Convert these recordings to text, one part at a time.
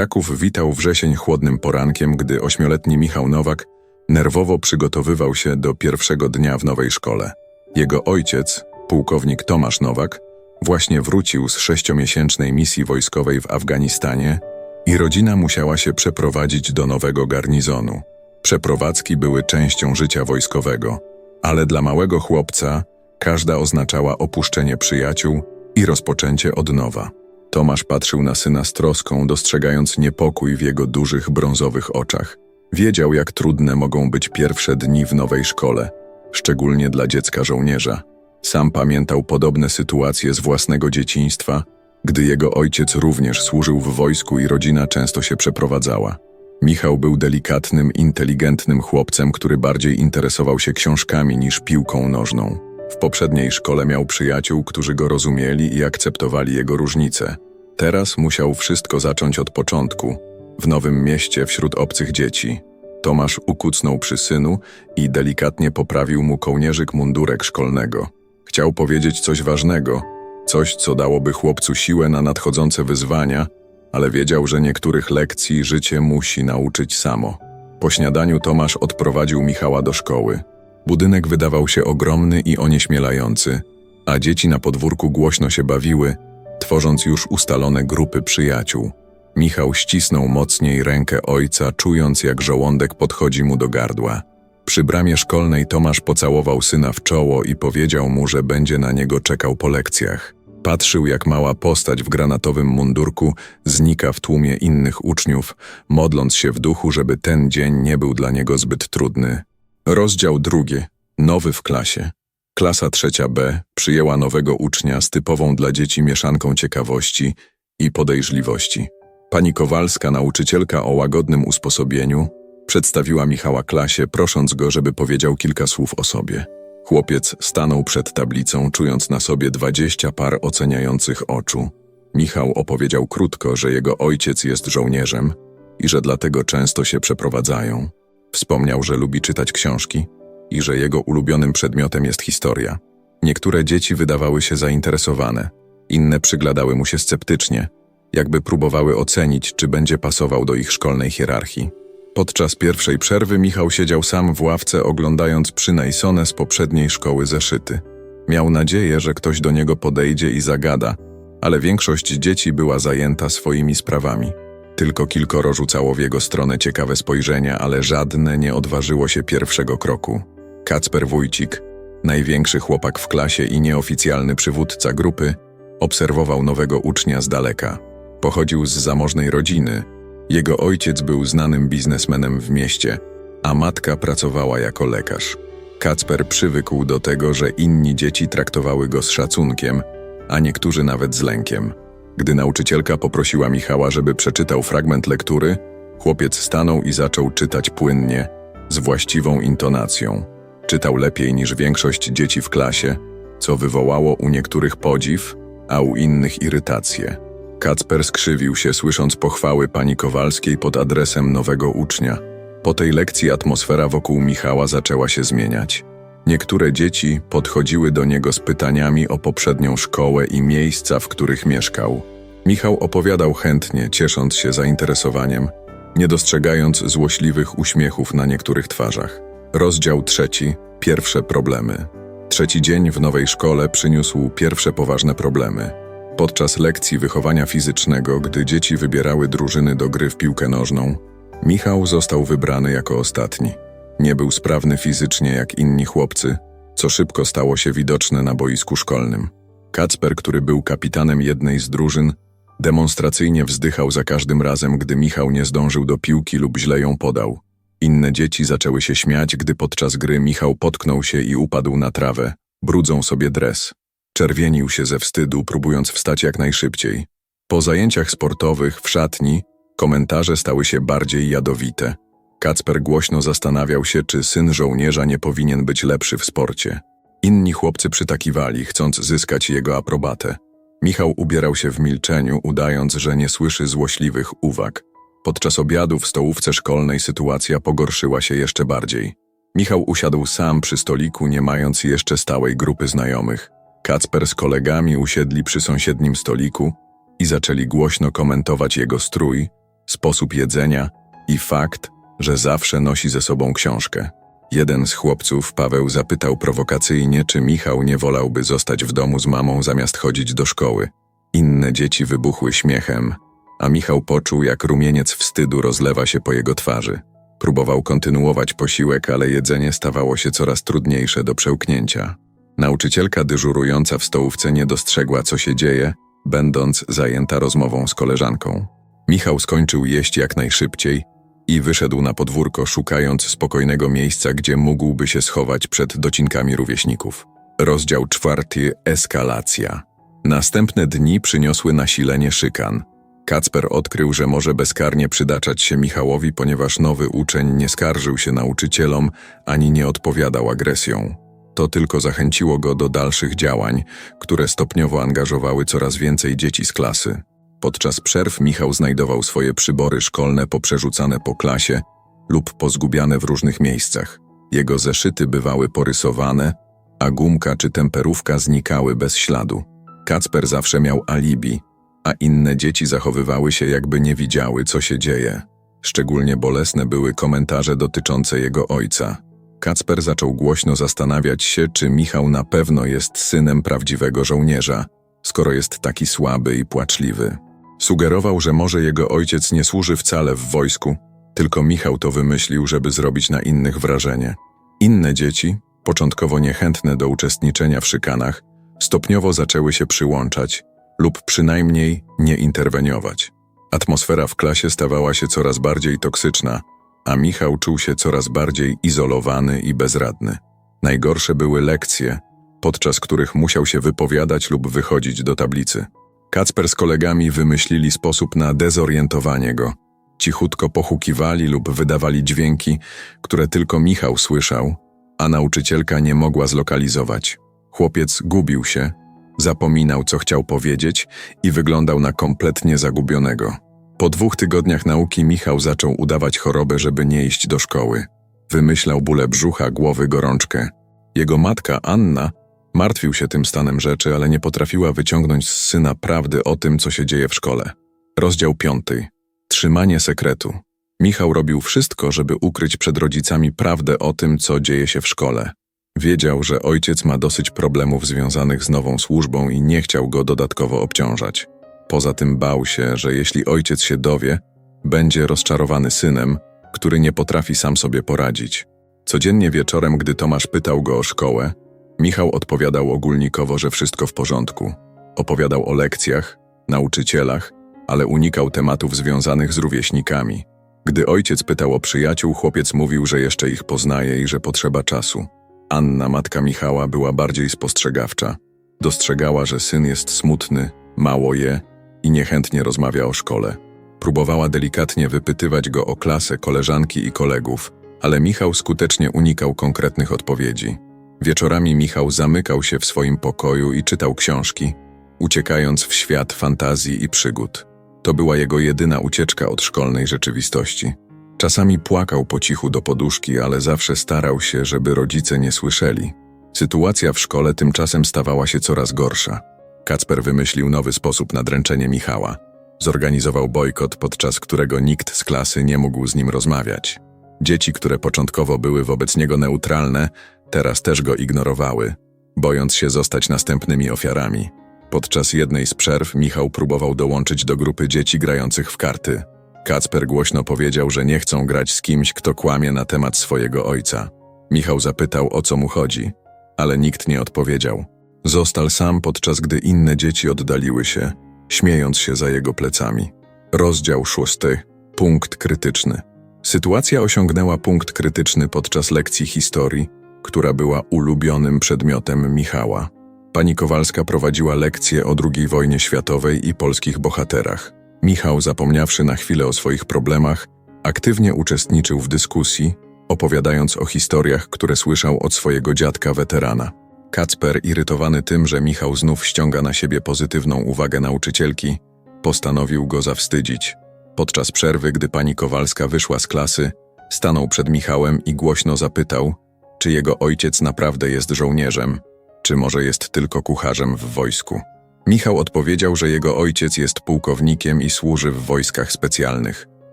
Kraków witał wrzesień chłodnym porankiem, gdy ośmioletni Michał Nowak nerwowo przygotowywał się do pierwszego dnia w nowej szkole. Jego ojciec, pułkownik Tomasz Nowak, właśnie wrócił z sześciomiesięcznej misji wojskowej w Afganistanie i rodzina musiała się przeprowadzić do nowego garnizonu. Przeprowadzki były częścią życia wojskowego, ale dla małego chłopca każda oznaczała opuszczenie przyjaciół i rozpoczęcie od nowa. Tomasz patrzył na syna z troską, dostrzegając niepokój w jego dużych brązowych oczach. Wiedział, jak trudne mogą być pierwsze dni w nowej szkole, szczególnie dla dziecka żołnierza. Sam pamiętał podobne sytuacje z własnego dzieciństwa, gdy jego ojciec również służył w wojsku i rodzina często się przeprowadzała. Michał był delikatnym, inteligentnym chłopcem, który bardziej interesował się książkami niż piłką nożną. W poprzedniej szkole miał przyjaciół, którzy go rozumieli i akceptowali jego różnice. Teraz musiał wszystko zacząć od początku, w nowym mieście wśród obcych dzieci. Tomasz ukucnął przy synu i delikatnie poprawił mu kołnierzyk mundurek szkolnego. Chciał powiedzieć coś ważnego, coś, co dałoby chłopcu siłę na nadchodzące wyzwania, ale wiedział, że niektórych lekcji życie musi nauczyć samo. Po śniadaniu Tomasz odprowadził Michała do szkoły. Budynek wydawał się ogromny i onieśmielający, a dzieci na podwórku głośno się bawiły, tworząc już ustalone grupy przyjaciół. Michał ścisnął mocniej rękę ojca, czując jak żołądek podchodzi mu do gardła. Przy bramie szkolnej Tomasz pocałował syna w czoło i powiedział mu, że będzie na niego czekał po lekcjach. Patrzył, jak mała postać w granatowym mundurku znika w tłumie innych uczniów, modląc się w duchu, żeby ten dzień nie był dla niego zbyt trudny. Rozdział drugi. Nowy w klasie. Klasa trzecia B przyjęła nowego ucznia z typową dla dzieci mieszanką ciekawości i podejrzliwości. Pani Kowalska, nauczycielka o łagodnym usposobieniu, przedstawiła Michała klasie, prosząc go, żeby powiedział kilka słów o sobie. Chłopiec stanął przed tablicą, czując na sobie dwadzieścia par oceniających oczu. Michał opowiedział krótko, że jego ojciec jest żołnierzem i że dlatego często się przeprowadzają. Wspomniał, że lubi czytać książki i że jego ulubionym przedmiotem jest historia. Niektóre dzieci wydawały się zainteresowane, inne przyglądały mu się sceptycznie, jakby próbowały ocenić, czy będzie pasował do ich szkolnej hierarchii. Podczas pierwszej przerwy Michał siedział sam w ławce, oglądając przynajsone z poprzedniej szkoły zeszyty. Miał nadzieję, że ktoś do niego podejdzie i zagada, ale większość dzieci była zajęta swoimi sprawami. Tylko kilkoro rzucało w jego stronę ciekawe spojrzenia, ale żadne nie odważyło się pierwszego kroku. Kacper Wójcik, największy chłopak w klasie i nieoficjalny przywódca grupy, obserwował nowego ucznia z daleka. Pochodził z zamożnej rodziny. Jego ojciec był znanym biznesmenem w mieście, a matka pracowała jako lekarz. Kacper przywykł do tego, że inni dzieci traktowały go z szacunkiem, a niektórzy nawet z lękiem. Gdy nauczycielka poprosiła Michała, żeby przeczytał fragment lektury, chłopiec stanął i zaczął czytać płynnie, z właściwą intonacją. Czytał lepiej niż większość dzieci w klasie, co wywołało u niektórych podziw, a u innych irytację. Kacper skrzywił się, słysząc pochwały pani Kowalskiej pod adresem nowego ucznia. Po tej lekcji atmosfera wokół Michała zaczęła się zmieniać. Niektóre dzieci podchodziły do niego z pytaniami o poprzednią szkołę i miejsca, w których mieszkał. Michał opowiadał chętnie, ciesząc się zainteresowaniem, nie dostrzegając złośliwych uśmiechów na niektórych twarzach. Rozdział trzeci. Pierwsze problemy. Trzeci dzień w nowej szkole przyniósł pierwsze poważne problemy. Podczas lekcji wychowania fizycznego, gdy dzieci wybierały drużyny do gry w piłkę nożną, Michał został wybrany jako ostatni. Nie był sprawny fizycznie jak inni chłopcy, co szybko stało się widoczne na boisku szkolnym. Kacper, który był kapitanem jednej z drużyn, demonstracyjnie wzdychał za każdym razem, gdy Michał nie zdążył do piłki lub źle ją podał. Inne dzieci zaczęły się śmiać, gdy podczas gry Michał potknął się i upadł na trawę, brudzą sobie dres. Czerwienił się ze wstydu, próbując wstać jak najszybciej. Po zajęciach sportowych w szatni komentarze stały się bardziej jadowite. Kacper głośno zastanawiał się, czy syn żołnierza nie powinien być lepszy w sporcie. Inni chłopcy przytakiwali, chcąc zyskać jego aprobatę. Michał ubierał się w milczeniu, udając, że nie słyszy złośliwych uwag. Podczas obiadu w stołówce szkolnej sytuacja pogorszyła się jeszcze bardziej. Michał usiadł sam przy stoliku, nie mając jeszcze stałej grupy znajomych. Kacper z kolegami usiedli przy sąsiednim stoliku i zaczęli głośno komentować jego strój, sposób jedzenia i fakt, że zawsze nosi ze sobą książkę. Jeden z chłopców, Paweł, zapytał prowokacyjnie, czy Michał nie wolałby zostać w domu z mamą zamiast chodzić do szkoły. Inne dzieci wybuchły śmiechem, a Michał poczuł, jak rumieniec wstydu rozlewa się po jego twarzy. Próbował kontynuować posiłek, ale jedzenie stawało się coraz trudniejsze do przełknięcia. Nauczycielka dyżurująca w stołówce nie dostrzegła, co się dzieje, będąc zajęta rozmową z koleżanką. Michał skończył jeść jak najszybciej i wyszedł na podwórko, szukając spokojnego miejsca, gdzie mógłby się schować przed docinkami rówieśników. Rozdział czwarty Eskalacja. Następne dni przyniosły nasilenie szykan. Kacper odkrył, że może bezkarnie przydaczać się Michałowi, ponieważ nowy uczeń nie skarżył się nauczycielom ani nie odpowiadał agresją. To tylko zachęciło go do dalszych działań, które stopniowo angażowały coraz więcej dzieci z klasy. Podczas przerw Michał znajdował swoje przybory szkolne poprzerzucane po klasie lub pozgubiane w różnych miejscach. Jego zeszyty bywały porysowane, a gumka czy temperówka znikały bez śladu. Kacper zawsze miał alibi, a inne dzieci zachowywały się jakby nie widziały, co się dzieje. Szczególnie bolesne były komentarze dotyczące jego ojca. Kacper zaczął głośno zastanawiać się, czy Michał na pewno jest synem prawdziwego żołnierza, skoro jest taki słaby i płaczliwy. Sugerował, że może jego ojciec nie służy wcale w wojsku, tylko Michał to wymyślił, żeby zrobić na innych wrażenie. Inne dzieci, początkowo niechętne do uczestniczenia w szykanach, stopniowo zaczęły się przyłączać lub przynajmniej nie interweniować. Atmosfera w klasie stawała się coraz bardziej toksyczna, a Michał czuł się coraz bardziej izolowany i bezradny. Najgorsze były lekcje, podczas których musiał się wypowiadać lub wychodzić do tablicy. Kacper z kolegami wymyślili sposób na dezorientowanie go. Cichutko pochukiwali lub wydawali dźwięki, które tylko Michał słyszał, a nauczycielka nie mogła zlokalizować. Chłopiec gubił się, zapominał, co chciał powiedzieć i wyglądał na kompletnie zagubionego. Po dwóch tygodniach nauki Michał zaczął udawać chorobę, żeby nie iść do szkoły. Wymyślał bóle brzucha, głowy, gorączkę. Jego matka, Anna, martwił się tym stanem rzeczy, ale nie potrafiła wyciągnąć z syna prawdy o tym, co się dzieje w szkole. Rozdział piąty. Trzymanie sekretu. Michał robił wszystko, żeby ukryć przed rodzicami prawdę o tym, co dzieje się w szkole. Wiedział, że ojciec ma dosyć problemów związanych z nową służbą i nie chciał go dodatkowo obciążać. Poza tym bał się, że jeśli ojciec się dowie, będzie rozczarowany synem, który nie potrafi sam sobie poradzić. Codziennie wieczorem, gdy Tomasz pytał go o szkołę, Michał odpowiadał ogólnikowo, że wszystko w porządku. Opowiadał o lekcjach, nauczycielach, ale unikał tematów związanych z rówieśnikami. Gdy ojciec pytał o przyjaciół, chłopiec mówił, że jeszcze ich poznaje i że potrzeba czasu. Anna, matka Michała, była bardziej spostrzegawcza. Dostrzegała, że syn jest smutny, mało je i niechętnie rozmawia o szkole. Próbowała delikatnie wypytywać go o klasę, koleżanki i kolegów, ale Michał skutecznie unikał konkretnych odpowiedzi. Wieczorami Michał zamykał się w swoim pokoju i czytał książki, uciekając w świat fantazji i przygód. To była jego jedyna ucieczka od szkolnej rzeczywistości. Czasami płakał po cichu do poduszki, ale zawsze starał się, żeby rodzice nie słyszeli. Sytuacja w szkole tymczasem stawała się coraz gorsza. Kacper wymyślił nowy sposób na dręczenie Michała. Zorganizował bojkot, podczas którego nikt z klasy nie mógł z nim rozmawiać. Dzieci, które początkowo były wobec niego neutralne, teraz też go ignorowały, bojąc się zostać następnymi ofiarami. Podczas jednej z przerw Michał próbował dołączyć do grupy dzieci grających w karty. Kacper głośno powiedział, że nie chcą grać z kimś, kto kłamie na temat swojego ojca. Michał zapytał, o co mu chodzi, ale nikt nie odpowiedział. Został sam, podczas gdy inne dzieci oddaliły się, śmiejąc się za jego plecami. Rozdział szósty. Punkt krytyczny. Sytuacja osiągnęła punkt krytyczny podczas lekcji historii, która była ulubionym przedmiotem Michała. Pani Kowalska prowadziła lekcję o II wojnie światowej i polskich bohaterach. Michał, zapomniawszy na chwilę o swoich problemach, aktywnie uczestniczył w dyskusji, opowiadając o historiach, które słyszał od swojego dziadka weterana. Kacper, irytowany tym, że Michał znów ściąga na siebie pozytywną uwagę nauczycielki, postanowił go zawstydzić. Podczas przerwy, gdy pani Kowalska wyszła z klasy, stanął przed Michałem i głośno zapytał, czy jego ojciec naprawdę jest żołnierzem, czy może jest tylko kucharzem w wojsku. Michał odpowiedział, że jego ojciec jest pułkownikiem i służy w wojskach specjalnych.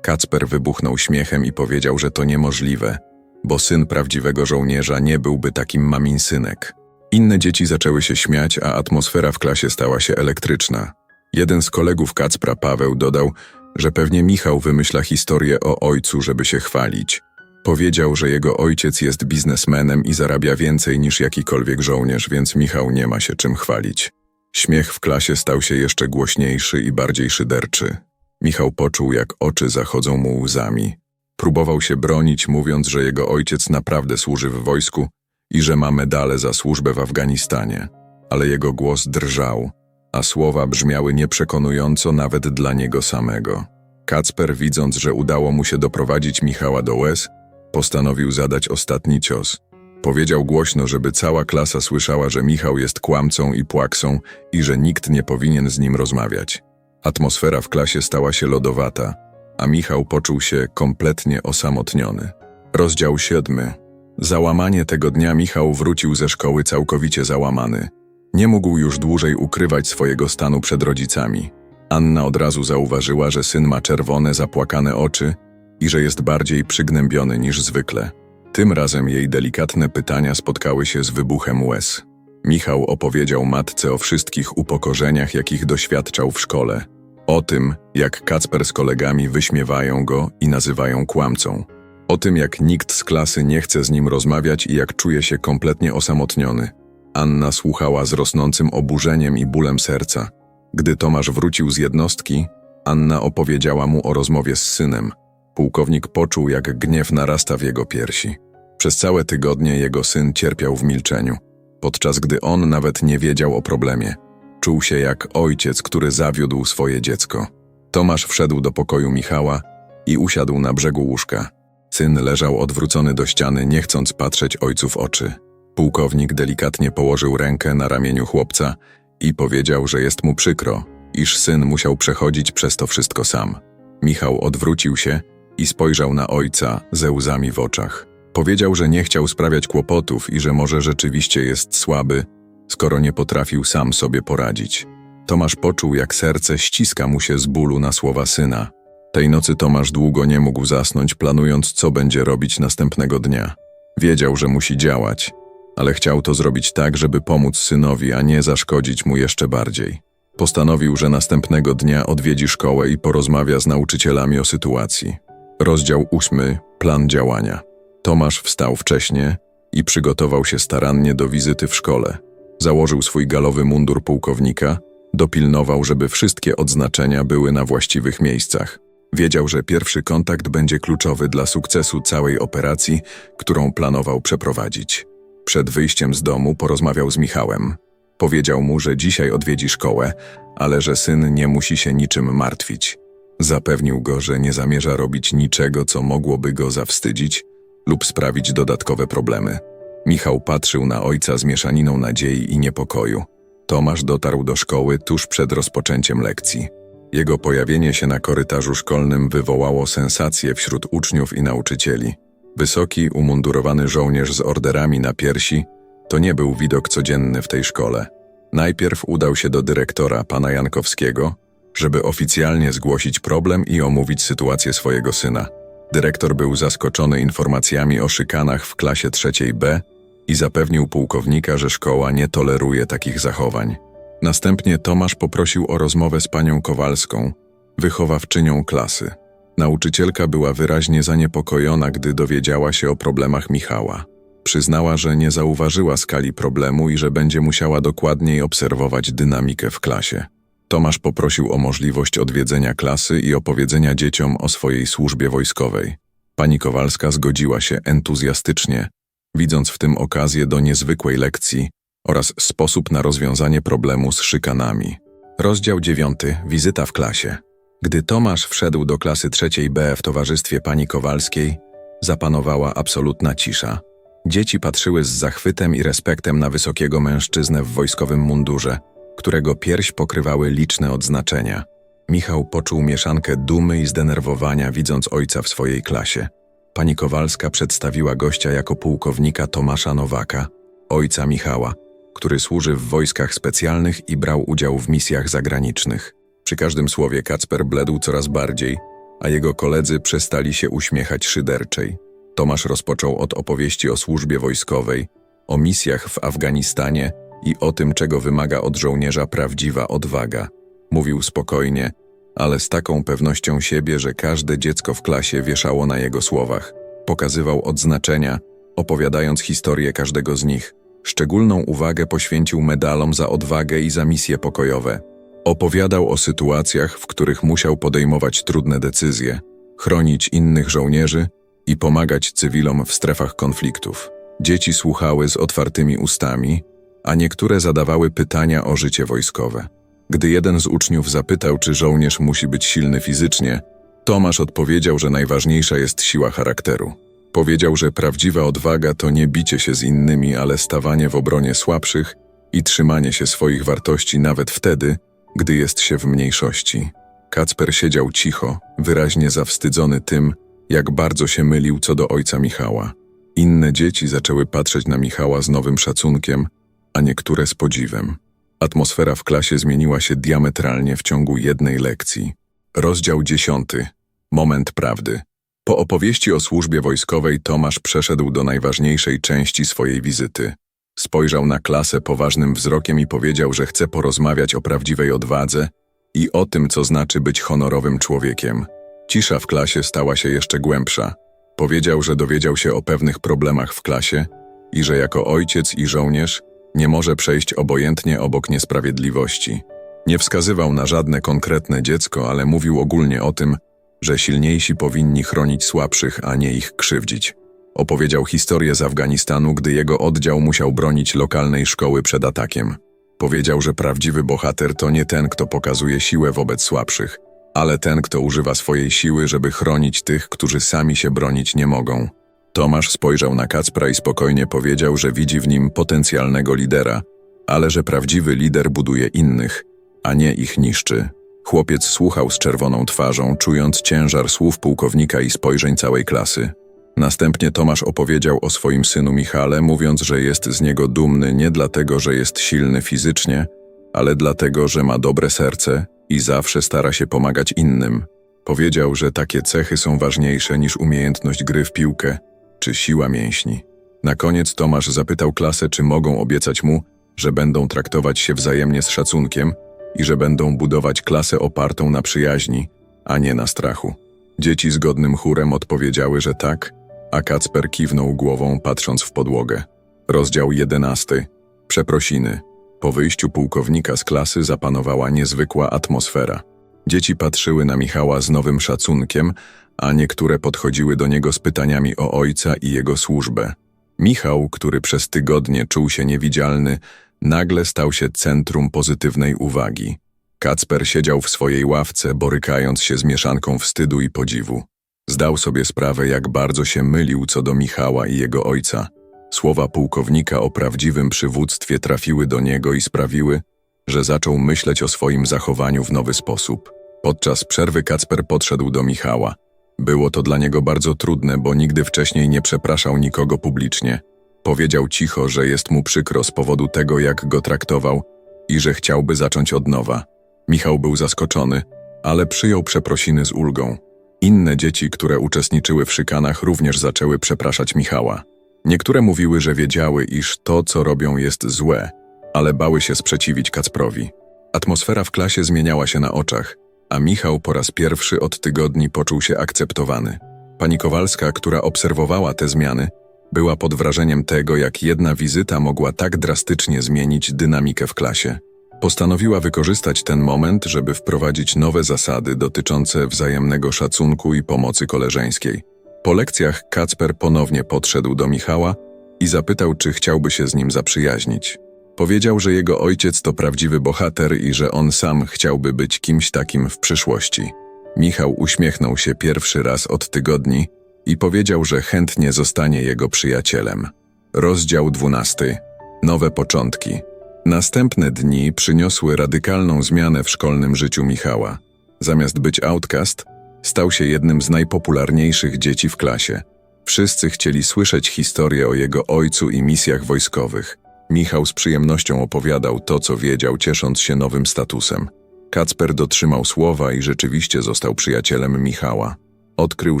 Kacper wybuchnął śmiechem i powiedział, że to niemożliwe, bo syn prawdziwego żołnierza nie byłby takim mamin synek. Inne dzieci zaczęły się śmiać, a atmosfera w klasie stała się elektryczna. Jeden z kolegów Kacpra, Paweł, dodał, że pewnie Michał wymyśla historię o ojcu, żeby się chwalić. Powiedział, że jego ojciec jest biznesmenem i zarabia więcej niż jakikolwiek żołnierz, więc Michał nie ma się czym chwalić. Śmiech w klasie stał się jeszcze głośniejszy i bardziej szyderczy. Michał poczuł, jak oczy zachodzą mu łzami. Próbował się bronić, mówiąc, że jego ojciec naprawdę służy w wojsku i że ma medale za służbę w Afganistanie. Ale jego głos drżał, a słowa brzmiały nieprzekonująco nawet dla niego samego. Kacper, widząc, że udało mu się doprowadzić Michała do łez, postanowił zadać ostatni cios. Powiedział głośno, żeby cała klasa słyszała, że Michał jest kłamcą i płaksą i że nikt nie powinien z nim rozmawiać. Atmosfera w klasie stała się lodowata, a Michał poczuł się kompletnie osamotniony. Rozdział siódmy. Załamanie tego dnia Michał wrócił ze szkoły całkowicie załamany. Nie mógł już dłużej ukrywać swojego stanu przed rodzicami. Anna od razu zauważyła, że syn ma czerwone, zapłakane oczy i że jest bardziej przygnębiony niż zwykle. Tym razem jej delikatne pytania spotkały się z wybuchem łez. Michał opowiedział matce o wszystkich upokorzeniach, jakich doświadczał w szkole. O tym, jak Kacper z kolegami wyśmiewają go i nazywają kłamcą. O tym, jak nikt z klasy nie chce z nim rozmawiać i jak czuje się kompletnie osamotniony. Anna słuchała z rosnącym oburzeniem i bólem serca. Gdy Tomasz wrócił z jednostki, Anna opowiedziała mu o rozmowie z synem. Pułkownik poczuł, jak gniew narasta w jego piersi. Przez całe tygodnie jego syn cierpiał w milczeniu, podczas gdy on nawet nie wiedział o problemie. Czuł się jak ojciec, który zawiódł swoje dziecko. Tomasz wszedł do pokoju Michała i usiadł na brzegu łóżka. Syn leżał odwrócony do ściany, nie chcąc patrzeć ojcu w oczy. Pułkownik delikatnie położył rękę na ramieniu chłopca i powiedział, że jest mu przykro, iż syn musiał przechodzić przez to wszystko sam. Michał odwrócił się i spojrzał na ojca ze łzami w oczach. Powiedział, że nie chciał sprawiać kłopotów i że może rzeczywiście jest słaby, skoro nie potrafił sam sobie poradzić. Tomasz poczuł, jak serce ściska mu się z bólu na słowa syna. Tej nocy Tomasz długo nie mógł zasnąć, planując, co będzie robić następnego dnia. Wiedział, że musi działać, ale chciał to zrobić tak, żeby pomóc synowi, a nie zaszkodzić mu jeszcze bardziej. Postanowił, że następnego dnia odwiedzi szkołę i porozmawia z nauczycielami o sytuacji. Rozdział ósmy. Plan działania. Tomasz wstał wcześnie i przygotował się starannie do wizyty w szkole. Założył swój galowy mundur pułkownika, dopilnował, żeby wszystkie odznaczenia były na właściwych miejscach. Wiedział, że pierwszy kontakt będzie kluczowy dla sukcesu całej operacji, którą planował przeprowadzić. Przed wyjściem z domu porozmawiał z Michałem. Powiedział mu, że dzisiaj odwiedzi szkołę, ale że syn nie musi się niczym martwić. Zapewnił go, że nie zamierza robić niczego, co mogłoby go zawstydzić lub sprawić dodatkowe problemy. Michał patrzył na ojca z mieszaniną nadziei i niepokoju. Tomasz dotarł do szkoły tuż przed rozpoczęciem lekcji. Jego pojawienie się na korytarzu szkolnym wywołało sensację wśród uczniów i nauczycieli. Wysoki, umundurowany żołnierz z orderami na piersi to nie był widok codzienny w tej szkole. Najpierw udał się do dyrektora, pana Jankowskiego, żeby oficjalnie zgłosić problem i omówić sytuację swojego syna. Dyrektor był zaskoczony informacjami o szykanach w klasie trzeciej B i zapewnił pułkownika, że szkoła nie toleruje takich zachowań. Następnie Tomasz poprosił o rozmowę z panią Kowalską, wychowawczynią klasy. Nauczycielka była wyraźnie zaniepokojona, gdy dowiedziała się o problemach Michała. Przyznała, że nie zauważyła skali problemu i że będzie musiała dokładniej obserwować dynamikę w klasie. Tomasz poprosił o możliwość odwiedzenia klasy i opowiedzenia dzieciom o swojej służbie wojskowej. Pani Kowalska zgodziła się entuzjastycznie, widząc w tym okazję do niezwykłej lekcji oraz sposób na rozwiązanie problemu z szykanami. Rozdział 9. Wizyta w klasie. Gdy Tomasz wszedł do klasy trzeciej B w towarzystwie pani Kowalskiej, zapanowała absolutna cisza. Dzieci patrzyły z zachwytem i respektem na wysokiego mężczyznę w wojskowym mundurze, którego pierś pokrywały liczne odznaczenia. Michał poczuł mieszankę dumy i zdenerwowania, widząc ojca w swojej klasie. Pani Kowalska przedstawiła gościa jako pułkownika Tomasza Nowaka, ojca Michała, który służy w wojskach specjalnych i brał udział w misjach zagranicznych. Przy każdym słowie Kacper bledł coraz bardziej, a jego koledzy przestali się uśmiechać szyderczej. Tomasz rozpoczął od opowieści o służbie wojskowej, o misjach w Afganistanie i o tym, czego wymaga od żołnierza prawdziwa odwaga. Mówił spokojnie, ale z taką pewnością siebie, że każde dziecko w klasie wieszało na jego słowach. Pokazywał odznaczenia, opowiadając historię każdego z nich. Szczególną uwagę poświęcił medalom za odwagę i za misje pokojowe. Opowiadał o sytuacjach, w których musiał podejmować trudne decyzje, chronić innych żołnierzy i pomagać cywilom w strefach konfliktów. Dzieci słuchały z otwartymi ustami, a niektóre zadawały pytania o życie wojskowe. Gdy jeden z uczniów zapytał, czy żołnierz musi być silny fizycznie, Tomasz odpowiedział, że najważniejsza jest siła charakteru. Powiedział, że prawdziwa odwaga to nie bicie się z innymi, ale stawanie w obronie słabszych i trzymanie się swoich wartości nawet wtedy, gdy jest się w mniejszości. Kacper siedział cicho, wyraźnie zawstydzony tym, jak bardzo się mylił co do ojca Michała. Inne dzieci zaczęły patrzeć na Michała z nowym szacunkiem, a niektóre z podziwem. Atmosfera w klasie zmieniła się diametralnie w ciągu jednej lekcji. Rozdział dziesiąty. Moment prawdy. Po opowieści o służbie wojskowej Tomasz przeszedł do najważniejszej części swojej wizyty. Spojrzał na klasę poważnym wzrokiem i powiedział, że chce porozmawiać o prawdziwej odwadze i o tym, co znaczy być honorowym człowiekiem. Cisza w klasie stała się jeszcze głębsza. Powiedział, że dowiedział się o pewnych problemach w klasie i że jako ojciec i żołnierz nie może przejść obojętnie obok niesprawiedliwości. Nie wskazywał na żadne konkretne dziecko, ale mówił ogólnie o tym, że silniejsi powinni chronić słabszych, a nie ich krzywdzić. Opowiedział historię z Afganistanu, gdy jego oddział musiał bronić lokalnej szkoły przed atakiem. Powiedział, że prawdziwy bohater to nie ten, kto pokazuje siłę wobec słabszych, ale ten, kto używa swojej siły, żeby chronić tych, którzy sami się bronić nie mogą. Tomasz spojrzał na Kacpra i spokojnie powiedział, że widzi w nim potencjalnego lidera, ale że prawdziwy lider buduje innych, a nie ich niszczy. Chłopiec słuchał z czerwoną twarzą, czując ciężar słów pułkownika i spojrzeń całej klasy. Następnie Tomasz opowiedział o swoim synu Michale, mówiąc, że jest z niego dumny nie dlatego, że jest silny fizycznie, ale dlatego, że ma dobre serce i zawsze stara się pomagać innym. Powiedział, że takie cechy są ważniejsze niż umiejętność gry w piłkę czy siła mięśni. Na koniec Tomasz zapytał klasę, czy mogą obiecać mu, że będą traktować się wzajemnie z szacunkiem i że będą budować klasę opartą na przyjaźni, a nie na strachu. Dzieci zgodnym chórem odpowiedziały, że tak, a Kacper kiwnął głową, patrząc w podłogę. Rozdział jedenasty. Przeprosiny. Po wyjściu pułkownika z klasy zapanowała niezwykła atmosfera. Dzieci patrzyły na Michała z nowym szacunkiem, a niektóre podchodziły do niego z pytaniami o ojca i jego służbę. Michał, który przez tygodnie czuł się niewidzialny, nagle stał się centrum pozytywnej uwagi. Kacper siedział w swojej ławce, borykając się z mieszanką wstydu i podziwu. Zdał sobie sprawę, jak bardzo się mylił co do Michała i jego ojca. Słowa pułkownika o prawdziwym przywództwie trafiły do niego i sprawiły, że zaczął myśleć o swoim zachowaniu w nowy sposób. Podczas przerwy Kacper podszedł do Michała. Było to dla niego bardzo trudne, bo nigdy wcześniej nie przepraszał nikogo publicznie. Powiedział cicho, że jest mu przykro z powodu tego, jak go traktował i że chciałby zacząć od nowa. Michał był zaskoczony, ale przyjął przeprosiny z ulgą. Inne dzieci, które uczestniczyły w szykanach, również zaczęły przepraszać Michała. Niektóre mówiły, że wiedziały, iż to, co robią, jest złe, ale bały się sprzeciwić Kacprowi. Atmosfera w klasie zmieniała się na oczach, a Michał po raz pierwszy od tygodni poczuł się akceptowany. Pani Kowalska, która obserwowała te zmiany, była pod wrażeniem tego, jak jedna wizyta mogła tak drastycznie zmienić dynamikę w klasie. Postanowiła wykorzystać ten moment, żeby wprowadzić nowe zasady dotyczące wzajemnego szacunku i pomocy koleżeńskiej. Po lekcjach Kacper ponownie podszedł do Michała i zapytał, czy chciałby się z nim zaprzyjaźnić. Powiedział, że jego ojciec to prawdziwy bohater i że on sam chciałby być kimś takim w przyszłości. Michał uśmiechnął się pierwszy raz od tygodni i powiedział, że chętnie zostanie jego przyjacielem. Rozdział 12. Nowe początki. Następne dni przyniosły radykalną zmianę w szkolnym życiu Michała. Zamiast być outcast, stał się jednym z najpopularniejszych dzieci w klasie. Wszyscy chcieli słyszeć historię o jego ojcu i misjach wojskowych. Michał z przyjemnością opowiadał to, co wiedział, ciesząc się nowym statusem. Kacper dotrzymał słowa i rzeczywiście został przyjacielem Michała. Odkrył,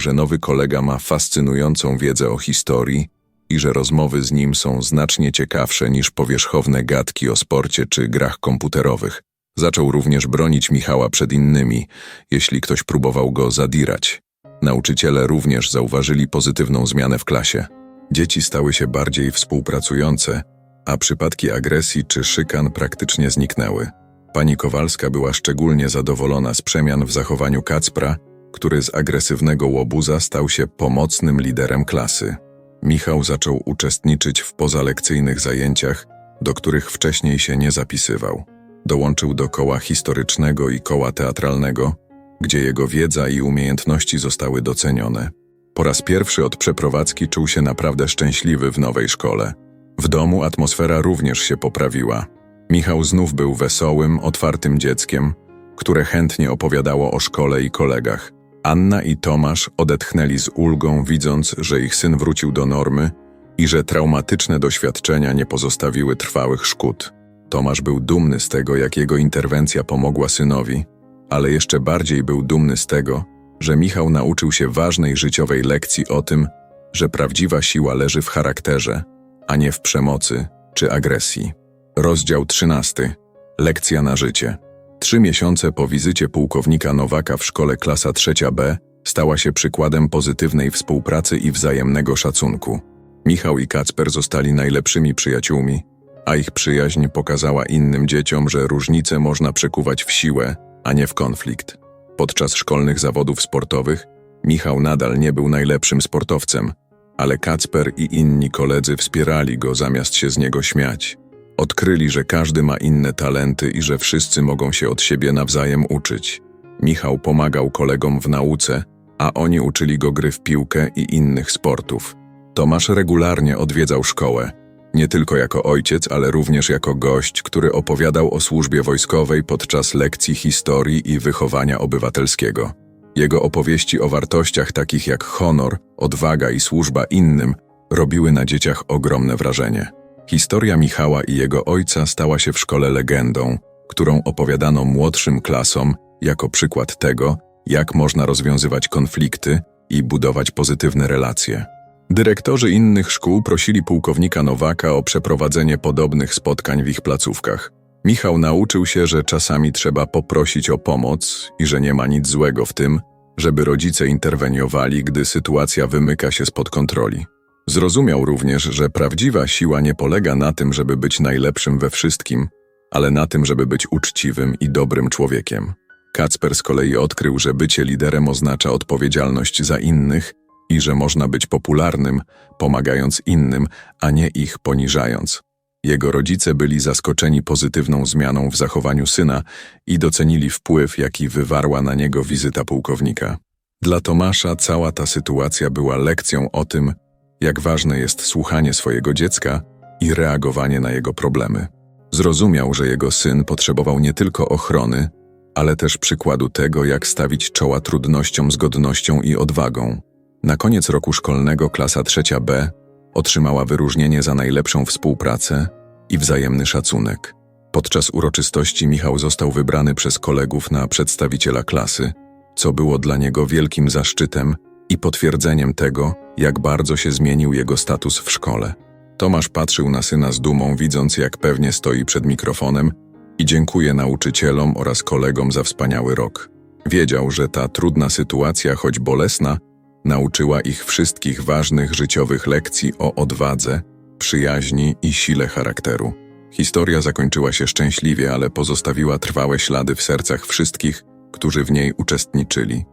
że nowy kolega ma fascynującą wiedzę o historii i że rozmowy z nim są znacznie ciekawsze niż powierzchowne gadki o sporcie czy grach komputerowych. Zaczął również bronić Michała przed innymi, jeśli ktoś próbował go zadirać. Nauczyciele również zauważyli pozytywną zmianę w klasie. Dzieci stały się bardziej współpracujące, a przypadki agresji czy szykan praktycznie zniknęły. Pani Kowalska była szczególnie zadowolona z przemian w zachowaniu Kacpra, który z agresywnego łobuza stał się pomocnym liderem klasy. Michał zaczął uczestniczyć w pozalekcyjnych zajęciach, do których wcześniej się nie zapisywał. Dołączył do koła historycznego i koła teatralnego, gdzie jego wiedza i umiejętności zostały docenione. Po raz pierwszy od przeprowadzki czuł się naprawdę szczęśliwy w nowej szkole. W domu atmosfera również się poprawiła. Michał znów był wesołym, otwartym dzieckiem, które chętnie opowiadało o szkole i kolegach. Anna i Tomasz odetchnęli z ulgą, widząc, że ich syn wrócił do normy i że traumatyczne doświadczenia nie pozostawiły trwałych szkód. Tomasz był dumny z tego, jak jego interwencja pomogła synowi, ale jeszcze bardziej był dumny z tego, że Michał nauczył się ważnej życiowej lekcji o tym, że prawdziwa siła leży w charakterze, a nie w przemocy czy agresji. Rozdział 13. Lekcja na życie. Trzy miesiące po wizycie pułkownika Nowaka w szkole klasa trzecia B stała się przykładem pozytywnej współpracy i wzajemnego szacunku. Michał i Kacper zostali najlepszymi przyjaciółmi, a ich przyjaźń pokazała innym dzieciom, że różnice można przekuwać w siłę, a nie w konflikt. Podczas szkolnych zawodów sportowych Michał nadal nie był najlepszym sportowcem, ale Kacper i inni koledzy wspierali go zamiast się z niego śmiać. Odkryli, że każdy ma inne talenty i że wszyscy mogą się od siebie nawzajem uczyć. Michał pomagał kolegom w nauce, a oni uczyli go gry w piłkę i innych sportów. Tomasz regularnie odwiedzał szkołę, nie tylko jako ojciec, ale również jako gość, który opowiadał o służbie wojskowej podczas lekcji historii i wychowania obywatelskiego. Jego opowieści o wartościach takich jak honor, odwaga i służba innym robiły na dzieciach ogromne wrażenie. Historia Michała i jego ojca stała się w szkole legendą, którą opowiadano młodszym klasom jako przykład tego, jak można rozwiązywać konflikty i budować pozytywne relacje. Dyrektorzy innych szkół prosili pułkownika Nowaka o przeprowadzenie podobnych spotkań w ich placówkach. Michał nauczył się, że czasami trzeba poprosić o pomoc i że nie ma nic złego w tym, żeby rodzice interweniowali, gdy sytuacja wymyka się spod kontroli. Zrozumiał również, że prawdziwa siła nie polega na tym, żeby być najlepszym we wszystkim, ale na tym, żeby być uczciwym i dobrym człowiekiem. Kacper z kolei odkrył, że bycie liderem oznacza odpowiedzialność za innych i że można być popularnym, pomagając innym, a nie ich poniżając. Jego rodzice byli zaskoczeni pozytywną zmianą w zachowaniu syna i docenili wpływ, jaki wywarła na niego wizyta pułkownika. Dla Tomasza cała ta sytuacja była lekcją o tym, jak ważne jest słuchanie swojego dziecka i reagowanie na jego problemy. Zrozumiał, że jego syn potrzebował nie tylko ochrony, ale też przykładu tego, jak stawić czoła trudnościom z godnością i odwagą. Na koniec roku szkolnego klasa trzecia B otrzymała wyróżnienie za najlepszą współpracę i wzajemny szacunek. Podczas uroczystości Michał został wybrany przez kolegów na przedstawiciela klasy, co było dla niego wielkim zaszczytem i potwierdzeniem tego, jak bardzo się zmienił jego status w szkole. Tomasz patrzył na syna z dumą, widząc jak pewnie stoi przed mikrofonem i dziękuję nauczycielom oraz kolegom za wspaniały rok. Wiedział, że ta trudna sytuacja, choć bolesna, nauczyła ich wszystkich ważnych życiowych lekcji o odwadze, przyjaźni i sile charakteru. Historia zakończyła się szczęśliwie, ale pozostawiła trwałe ślady w sercach wszystkich, którzy w niej uczestniczyli.